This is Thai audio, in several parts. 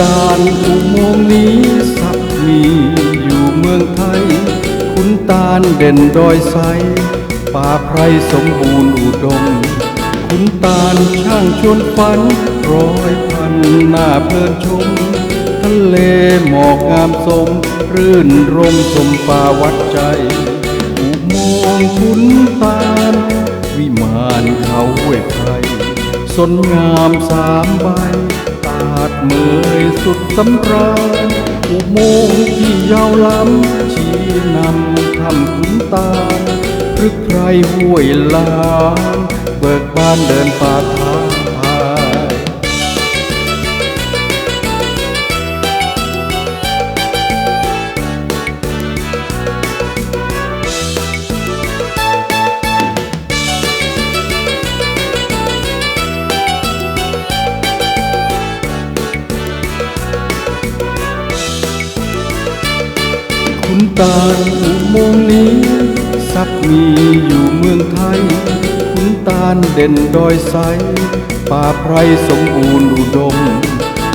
ตาลอุโมงค์นี้สักมีอยู่เมืองไทย ขุนตาลเด่นดอยไซป่าไพรสมบูรณ์อุดม ขุนตาลช่างชวนฝันร้อยพันหน้าเพลินชม ทะเลหมอกงามสม รื่นรมชมป่าวัดใจอุโมงค์ขุนตาล วิมานเขาห้วยไทยสนงามสามใบาดเมยสุดสำราญอุโมงค์ที่ยาวล้ำชี้นำทำขุนตาหรือใครห้วยลานเบิกบานเดินป่าทาง ตาลอุโมงนี้สักมีอยู่เมืองไทยขุนตาลเด่นดอยไซป่าไพรสมบูรณ์อุดม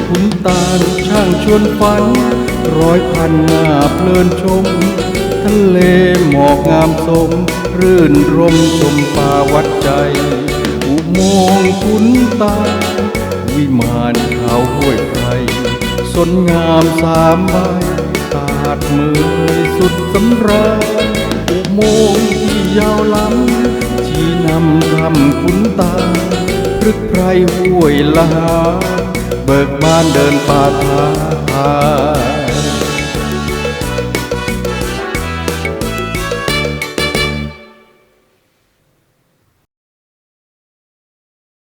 ขุนตาลช่างชวนฝัน ร้อยพันหน้าเพลินชม ทะเลหมอกงามสม รื่นรมชมป่าวัดใจ อุโมงขุนตาลวิมานเขาห้วยไพรสนงามสามใบ ดมือสุดสำราญอุโมงค์ที่ยาวล้ำที่นำทำขุนตาพรึกไพรห้วยลาเบิกบานเดินป่าทาา